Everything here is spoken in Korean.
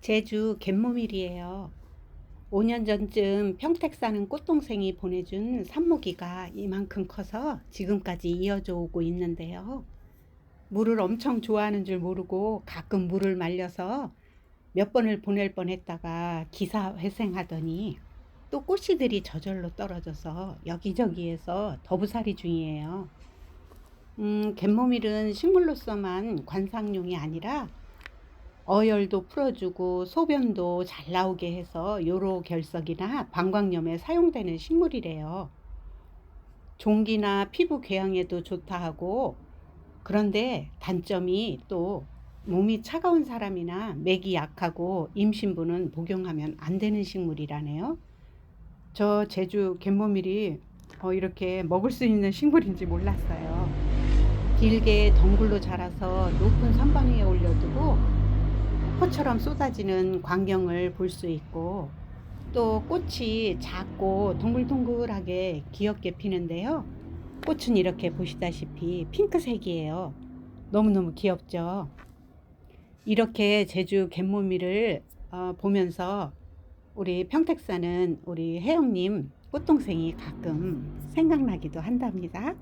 제주 갯모밀이에요. 5년 전쯤 평택 사는 꽃동생이 보내준 산모기가 이만큼 커서 지금까지 이어져 오고 있는데요. 물을 엄청 좋아하는 줄 모르고 가끔 물을 말려서 몇 번을 보낼 뻔 했다가 기사 회생하더니 또 꽃씨들이 저절로 떨어져서 여기저기에서 더부살이 중이에요. 음, 갯모밀은 식물로서만 관상용이 아니라 어열도 풀어주고 소변도 잘 나오게 해서 요로 결석이나 방광염에 사용되는 식물이래요. 종기나 피부 궤양에도 좋다 하고 그런데 단점이 또 몸이 차가운 사람이나 맥이 약하고 임신부는 복용하면 안 되는 식물이라네요. 저 제주 갯모밀이 어, 이렇게 먹을 수 있는 식물인지 몰랐어요. 길게 덩굴로 자라서 높은 올려두고 폭포처럼 쏟아지는 광경을 볼 수 있고 또 꽃이 작고 동글동글하게 귀엽게 피는데요. 꽃은 이렇게 보시다시피 핑크색이에요. 너무너무 귀엽죠. 이렇게 제주 갯모미를 어, 보면서 우리 평택 사는 우리 혜영님 꽃동생이 가끔 생각나기도 한답니다.